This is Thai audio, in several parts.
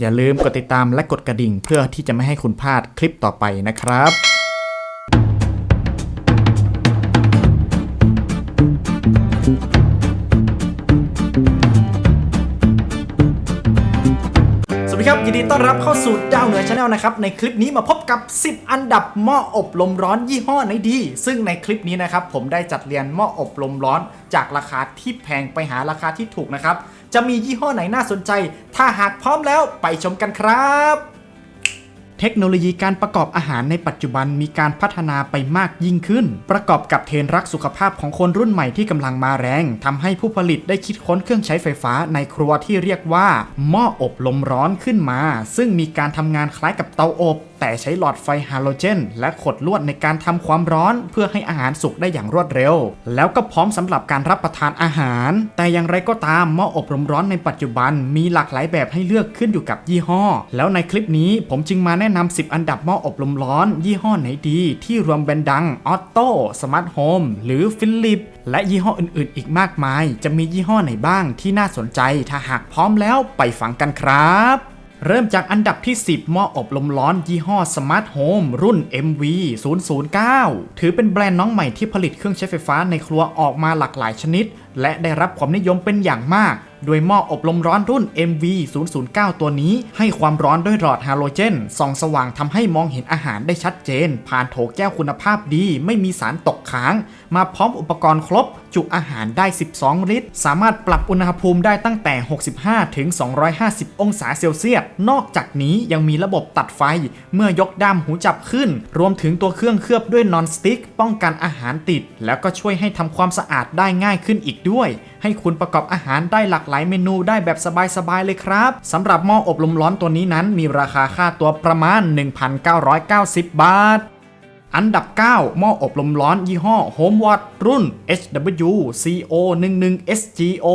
อย่าลืมกดติดตามและกดกระดิ่ง เพื่อที่จะไม่ให้คุณพลาดคลิปต่อไปนะครับสวัสดีครับยินดีต้อนรับเข้าสู่ดาวเหนือชาแนลนะครับ ในคลิปนี้มาพบกับ 10 อันดับหม้ออบลมร้อนยี่ห้อไหนดี ซึ่งในคลิปนี้นะครับผมได้จัดเรียนหม้ออบลมร้อน จากราคาที่แพงไปหาราคาที่ถูกนะครับ จะมียี่ห้อไหนน่าสนใจ ถ้าหากพร้อมแล้วไปชมกันครับ เทคโนโลยีการประกอบอาหารในปัจจุบันมีการพัฒนาไปมากยิ่งขึ้น ประกอบกับเทรนด์รักสุขภาพของคนรุ่นใหม่ที่กำลังมาแรงทำให้ผู้ผลิตได้คิดค้นเครื่องใช้ไฟฟ้าในครัวที่เรียกว่า หม้ออบลมร้อนขึ้นมา ซึ่งมีการทำงานคล้ายกับเตาอบแต่ใช้หลอดไฟฮาโลเจน และขดลวดในการทำความร้อน เพื่อให้อาหารสุกได้อย่างรวดเร็ว แล้วก็พร้อมสำหรับการรับประทานอาหาร แต่อย่างไรก็ตามหม้ออบลมร้อนในปัจจุบันมีหลากหลายแบบให้เลือกขึ้นอยู่กับยี่ห้อ แล้วในคลิปนี้ผมจึงมาแนะนำ 10 อันดับหม้ออบลมร้อน ยี่ห้อไหนดี ที่รวมแบรนด์ดังออโต้สมาร์ทโฮมหรือฟิลิปและยี่ห้ออื่นๆ อีกมากมาย จะมียี่ห้อไหนบ้างที่น่าสนใจ ถ้าหากพร้อมแล้วไปฟังกันครับ เริ่มจากอันดับที่ 10 หม้ออบลมร้อนยี่ห้อ Smart Home รุ่น MV 009 ถือเป็นแบรนด์น้องใหม่ที่ผลิตเครื่องใช้ไฟฟ้าในครัวออกมาหลากหลายชนิด และได้รับความนิยมเป็นอย่างมาก โดยหม้ออบลมร้อนรุ่น MV 009 ตัวนี้ ให้ความร้อนด้วยหลอดฮาโลเจนส่องสว่างทำให้มองเห็นอาหารได้ชัดเจน ผ่านโถแก้วคุณภาพดี ไม่มีสารตกค้าง มาพร้อมอุปกรณ์ครบ จุอาหารได้ 12 ลิตร สามารถปรับอุณหภูมิได้ตั้งแต่ 65 ถึง 250 องศาเซลเซียส นอกจากนี้ยังมีระบบตัดไฟ เมื่อยกด้ามหูจับขึ้น รวมถึงตัวเครื่องเคลือบด้วยนอนสติ๊กป้องกันอาหารติด แล้วก็ช่วยให้ทำความสะอาดได้ง่ายขึ้นอีกด้วย ให้คุณประกอบอาหารได้หลากหลายเมนูได้แบบสบายๆเลยครับสำหรับหม้ออบลมร้อนตัวนี้นั้น มีราคาค่าตัวประมาณ 1,990 บาทอันดับ 9 หม้ออบลมร้อนยี่ห้อ HomeWatt รุ่น HW CO 1 1 SGO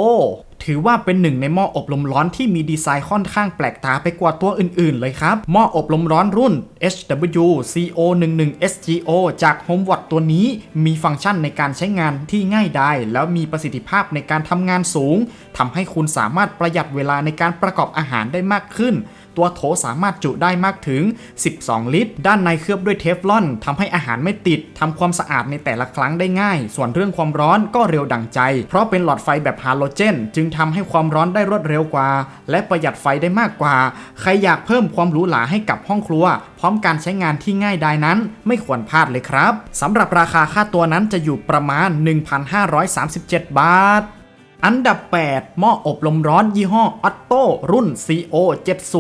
ถือว่าเป็นหนึ่งในหม้ออบลมร้อนที่มีดีไซน์ค่อนข้างแปลกตาไปกว่าตัวอื่น ๆ เลยครับ หม้ออบลมร้อนรุ่น HW CO 1 1 SGO จาก HomeWatt ตัวนี้ มีฟังก์ชันในการใช้งานที่ง่ายดายแล้วมีประสิทธิภาพในการทำงานสูงทำให้คุณสามารถประหยัดเวลาในการประกอบอาหารได้มากขึ้น ตัวโถสามารถจุได้มากถึง 12 ลิตร ด้านในเคลือบด้วยเทฟลอนทำให้อาหารไม่ติดทำความสะอาดในแต่ละครั้งได้ง่าย ส่วนเรื่องความร้อนก็เร็วดังใจ เพราะเป็นหลอดไฟแบบฮาโลเจน จึงทำให้ความร้อนได้รวดเร็วกว่า และประหยัดไฟได้มากกว่า ใครอยากเพิ่มความหรูหราให้กับห้องครัว พร้อมการใช้งานที่ง่ายดายนั้น ไม่ควรพลาดเลยครับสำหรับราคาค่าตัวนั้นจะอยู่ประมาณ 1,537 บาท อันดับ 8 หม้ออบลมร้อนยี่ห้อ Otto รุ่น CO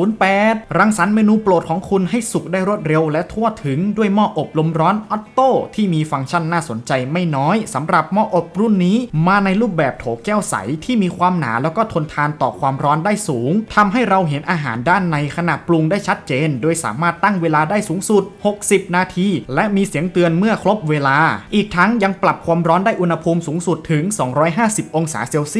708 รังสรรค์เมนูโปรดของคุณให้สุกได้รวดเร็วและทั่วถึงด้วยหม้ออบลมร้อน Otto ที่มีฟังก์ชันน่าสนใจไม่น้อยสำหรับหม้ออบรุ่นนี้ มาในรูปแบบโถแก้วใสที่มีความหนาแล้วก็ทนทานต่อความร้อนได้สูงทำให้เราเห็นอาหารด้านในขณะปรุงได้ชัดเจน โดยสามารถตั้งเวลาได้สูงสุด 60 นาที และมีเสียงเตือนเมื่อครบเวลา อีกทั้งยังปรับความร้อนได้อุณหภูมิสูงสุดถึง 250 องศาเซลเซียส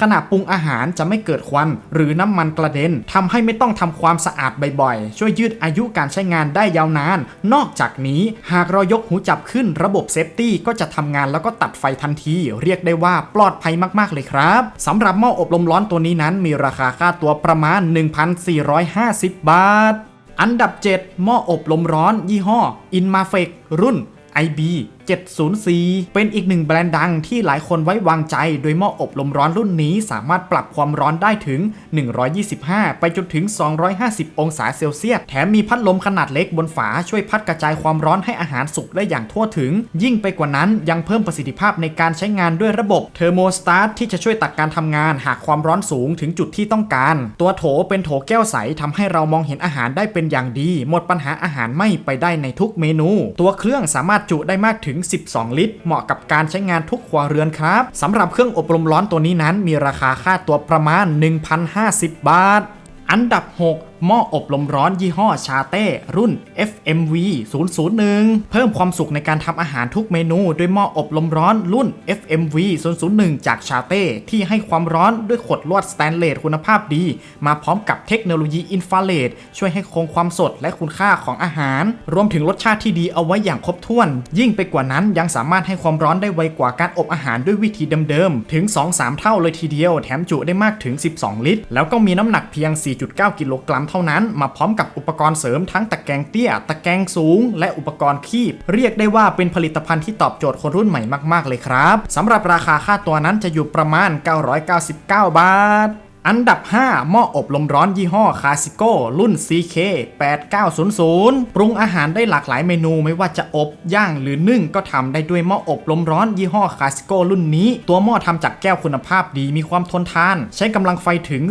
ขณะปรุงอาหารจะไม่เกิดควัน หรือน้ำมันกระเด็นทำให้ไม่ต้องทำความสะอาดบ่อยๆ ช่วยยืดอายุการใช้งานได้ยาวนาน นอกจากนี้หากเรายกหูจับขึ้นระบบเซฟตี้ก็จะทำงานแล้วก็ตัดไฟทันที เรียกได้ว่าปลอดภัยมากๆเลยครับสำหรับหม้ออบลมร้อนตัวนี้นั้นมีราคาค่าตัวประมาณ 1,450 บาท อันดับ 7 หม้ออบลมร้อน ยี่ห้อ Inmafec รุ่น IB 704 เป็นอีกหนึ่งแบรนด์ดังที่หลายคนไว้วางใจ โดยหม้ออบลมร้อนรุ่นนี้สามารถปรับความร้อนได้ถึง 125 ไปจนถึง 250 องศาเซลเซียส แถมมีพัดลมขนาดเล็กบนฝาช่วยพัดกระจายความร้อนให้อาหารสุกได้อย่างทั่วถึง ยิ่งไปกว่านั้นยังเพิ่มประสิทธิภาพในการใช้งานด้วยระบบเทอร์โมสตาร์ทที่จะช่วยตัดการทำงานหากความร้อนสูงถึงจุดที่ต้องการ ตัวโถเป็นโถแก้วใสทำให้เรามองเห็นอาหารได้เป็นอย่างดี หมดปัญหาอาหารไม่ไปได้ในทุกเมนู ตัวเครื่องสามารถจุได้มากถึงถึง 12 ลิตร เหมาะกับการใช้งานทุกครัวเรือนครับสำหรับเครื่องอบลมร้อนตัวนี้นั้น มีราคาค่าตัวประมาณ 1,050 บาท อันดับ 6หม้ออบลมร้อนยี่ห้อชาเต้ รุ่น FMV 001 เพิ่มความสุขในการทำอาหารทุกเมนูด้วยหม้ออบลมร้อนรุ่น FMV 001 จากชาเต้ ที่ให้ความร้อนด้วยขดลวดสแตนเลสคุณภาพดี มาพร้อมกับเทคโนโลยีอินฟราเรดช่วยให้คงความสดและคุณค่าของอาหาร รวมถึงรสชาติที่ดีเอาไว้อย่างครบถ้วน ยิ่งไปกว่านั้นยังสามารถให้ความร้อนได้ไวกว่าการอบอาหารด้วยวิธีเดิมๆถึง 2-3 เท่าเลยทีเดียว แถมจุได้มากถึง 12 ลิตร แล้วก็มีน้ำหนักเพียง 4.9 กิโลกรัมเท่านั้น มาพร้อมกับอุปกรณ์เสริมทั้งตะแกรงเตี้ย ตะแกรงสูง และอุปกรณ์คีบ เรียกได้ว่าเป็นผลิตภัณฑ์ที่ตอบโจทย์คนรุ่นใหม่มาก ๆ เลยครับสำหรับราคาค่าตัวนั้นจะอยู่ประมาณ 999 บาท อันดับ 5 หม้ออบลมร้อนยี่ห้อคาซิโก้รุ่น CK 8900 ปรุงอาหารได้หลากหลายเมนูไม่ว่าจะอบย่างหรือนึ่งก็ทำได้ด้วยหม้ออบลมร้อนยี่ห้อคาซิโก้รุ่นนี้ ตัวหม้อทำจากแก้วคุณภาพดีมีความทนทาน ใช้กำลังไฟถึง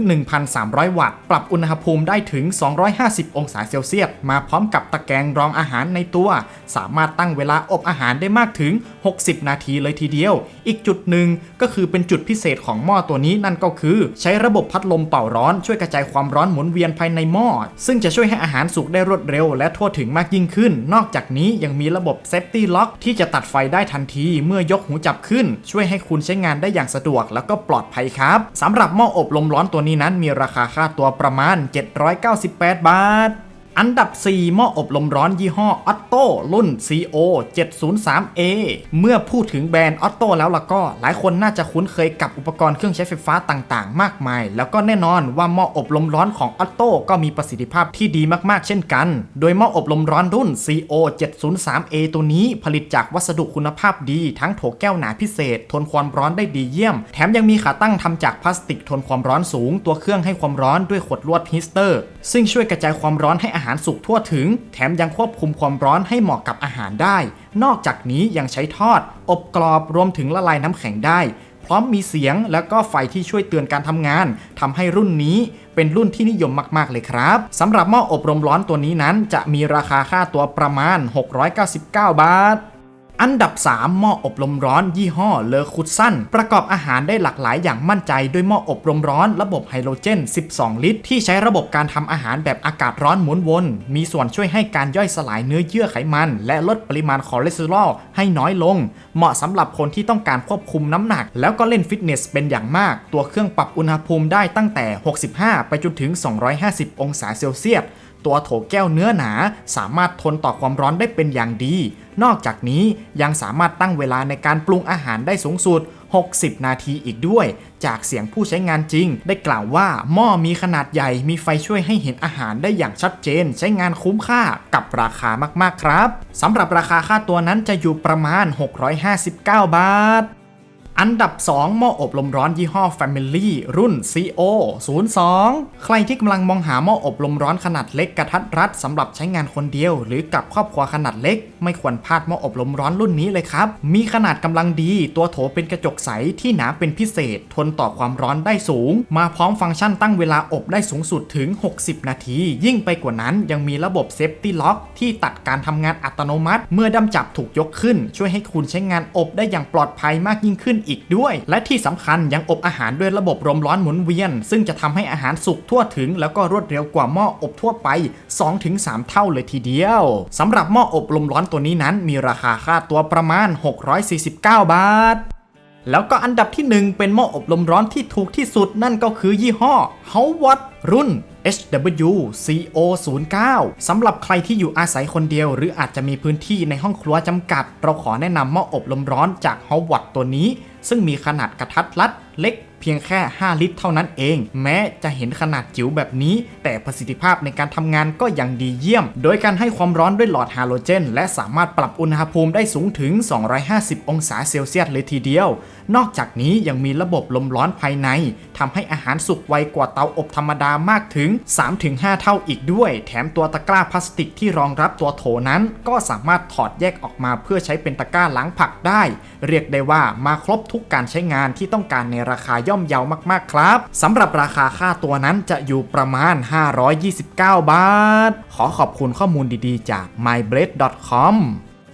1,300 วัตต์ ปรับอุณหภูมิได้ถึง 250 องศาเซลเซียส มาพร้อมกับตะแกรงรองอาหารในตัว สามารถตั้งเวลาอบอาหารได้มากถึง 60 นาทีเลยทีเดียว อีกจุดหนึ่งก็คือเป็นจุดพิเศษของหม้อตัวนี้นั่นก็คือ ใช้ระบบพัดลมเป่าร้อนช่วยกระจายความร้อนหมุนเวียนภายในหม้อ ซึ่งจะช่วยให้อาหารสุกได้รวดเร็ว และทั่วถึงมากยิ่งขึ้น นอกจากนี้ยังมีระบบเซฟตี้ล็อกที่จะตัดไฟได้ทันทีเมื่อยกหูจับขึ้น ช่วยให้คุณใช้งานได้อย่างสะดวก แล้วก็ปลอดภัยครับสำหรับหม้ออบลมร้อนตัวนี้นั้นมีราคาค่าตัวประมาณ 798 บาท อันดับ 4 หม้ออบลมร้อนยี่ห้อ Otto รุ่น CO 703A เมื่อพูดถึงแบรนด์ Otto แล้วล่ะก็ หลายคนน่าจะคุ้นเคยกับอุปกรณ์เครื่องใช้ไฟฟ้าต่างๆ มากมาย แล้วก็แน่นอนว่าหม้ออบลมร้อนของ Otto ก็มีประสิทธิภาพที่ดีมากๆ เช่นกัน โดยหม้ออบลมร้อนรุ่น CO 703A ตัวนี้ผลิตจากวัสดุคุณภาพดี ทั้งโถแก้วหนาพิเศษ ทนความร้อนได้ดีเยี่ยม แถมยังมีขาตั้งทำจากพลาสติกทนความร้อนสูง ตัวเครื่องให้ความร้อนด้วยขดลวดฮีสเตอร์ ซึ่งช่วยกระจายความร้อนให้อาหารสุกทั่วถึง แถมยังควบคุมความร้อนให้เหมาะกับอาหารได้ นอกจากนี้ยังใช้ทอด อบกรอบรวมถึงละลายน้ำแข็งได้ พร้อมมีเสียงแล้วก็ไฟที่ช่วยเตือนการทำงานทำให้รุ่นนี้เป็นรุ่นที่นิยมมาก ๆ เลยครับสำหรับหม้ออบลมร้อนตัวนี้นั้น จะมีราคาค่าตัวประมาณ 699 บาท อันดับ 3 หม้ออบลมร้อน ยี่ห้อเลอคุดซันประกอบอาหารได้หลากหลายอย่างมั่นใจด้วยหม้ออบลมร้อน ระบบไฮโดรเจน 12 ลิตร ที่ใช้ระบบการทำอาหารแบบอากาศร้อนหมุนวน มีส่วนช่วยให้การย่อยสลายเนื้อเยื่อไขมัน และลดปริมาณคอเลสเตอรอลให้น้อยลง เหมาะสำหรับคนที่ต้องการควบคุมน้ำหนัก แล้วก็เล่นฟิตเนสเป็นอย่างมาก ตัวเครื่องปรับอุณหภูมิได้ตั้งแต่ 65 ไปจนถึง 250 องศาเซลเซียส ตัวโถแก้วเนื้อหนา สามารถทนต่อความร้อนได้เป็นอย่างดี นอกจากนี้ยังสามารถตั้งเวลาในการปรุงอาหารได้สูงสุด 60 นาทีอีกด้วย จากเสียงผู้ใช้งานจริง ได้กล่าวว่าหม้อมีขนาดใหญ่มีไฟช่วยให้เห็นอาหารได้อย่างชัดเจน ใช้งานคุ้มค่ากับราคามากๆครับสำหรับราคาค่าตัวนั้นจะอยู่ประมาณ 659 บาท อันดับ 2 หม้ออบลมร้อนยี่ห้อ Family รุ่น CO 02 ใครที่กำลังมองหาหม้ออบลมร้อนขนาดเล็กกระทัดรัดสำหรับใช้งานคนเดียว หรือกับครอบครัวขนาดเล็ก ไม่ควรพลาดหม้ออบลมร้อนรุ่นนี้เลยครับ มีขนาดกำลังดี ตัวโถเป็นกระจกใสที่หนาเป็นพิเศษ ทนต่อความร้อนได้สูง มาพร้อมฟังก์ชันตั้งเวลาอบได้สูงสุดถึง 60 นาที ยิ่งไปกว่านั้นยังมีระบบเซฟตี้ล็อกที่ตัดการทำงานอัตโนมัติ เมื่อดั้มจับถูกยกขึ้น ช่วยให้คุณใช้งานอบได้อย่างปลอดภัยมากยิ่งขึ้นอีกด้วย และที่สำคัญยังอบอาหารด้วยระบบลมร้อนหมุนเวียน ซึ่งจะทำให้อาหารสุกทั่วถึง แล้วก็รวดเร็วกว่าหม้ออบทั่วไป 2-3 เท่าเลยทีเดียวสำหรับหม้ออบลมร้อนตัวนี้นั้นมีราคาค่าตัวประมาณ 649 บาทแล้วก็อันดับที่ 1 เป็นหม้ออบลมร้อนที่ถูกที่สุดนั่นก็คือยี่ห้อ Howard รุ่น HW CO 0 9 สำหรับใครที่อยู่อาศัยคนเดียว หรืออาจจะมีพื้นที่ในห้องครัวจำกัด เราขอแนะนำหม้ออบลมร้อนจาก Howard ตัวนี้ ซึ่งมีขนาดกระทัดรัดเล็ก เพียงแค่ 5 ลิตรเท่านั้นเอง แม้จะเห็นขนาดจิ๋วแบบนี้ แต่ประสิทธิภาพในการทำงานก็ยังดีเยี่ยม โดยการให้ความร้อนด้วยหลอดฮาโลเจน และสามารถปรับอุณหภูมิได้สูงถึง 250 องศาเซลเซียสเลยทีเดียว นอกจากนี้ยังมีระบบลมร้อนภายในทำให้อาหารสุกไวกว่าเตาอบธรรมดามากถึง 3-5 เท่าอีกด้วย แถมตัวตะกร้าพลาสติกที่รองรับตัวโถนั้น ก็สามารถถอดแยกออกมาเพื่อใช้เป็นตะกร้าล้างผักได้ เรียกได้ว่ามาครบทุกการใช้งานที่ต้องการในราคาย่อมเยาวมากๆครับสำหรับราคาค่าตัวนั้นจะอยู่ประมาณ 529 บาท ขอขอบคุณข้อมูลดีๆ จาก myblade.com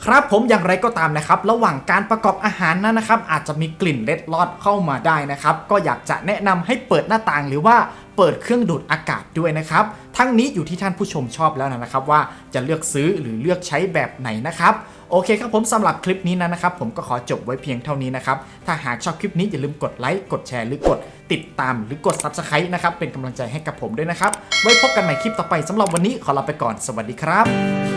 ครับผมอย่างไรก็ตามนะครับ ระหว่างการประกอบอาหารนั้นนะครับ อาจจะมีกลิ่นเล็ดลอดเข้ามาได้นะครับ ก็อยากจะแนะนำให้เปิดหน้าต่างหรือว่าเปิดเครื่องดูดอากาศด้วยนะครับ ทั้งนี้อยู่ที่ท่านผู้ชมชอบแล้วนะครับ ว่าจะเลือกซื้อหรือเลือกใช้แบบไหนนะครับโอเคครับผมสำหรับคลิปนี้นะครับ ผมก็ขอจบไว้เพียงเท่านี้นะครับ ถ้าหากชอบคลิปนี้อย่าลืมกดไลค์กดแชร์หรือกดติดตามหรือกด Subscribe นะครับ เป็นกำลังใจให้กับผมด้วยนะครับ ไว้พบกันใหม่คลิปต่อไปสำหรับวันนี้ขอลาไปก่อนสวัสดีครับ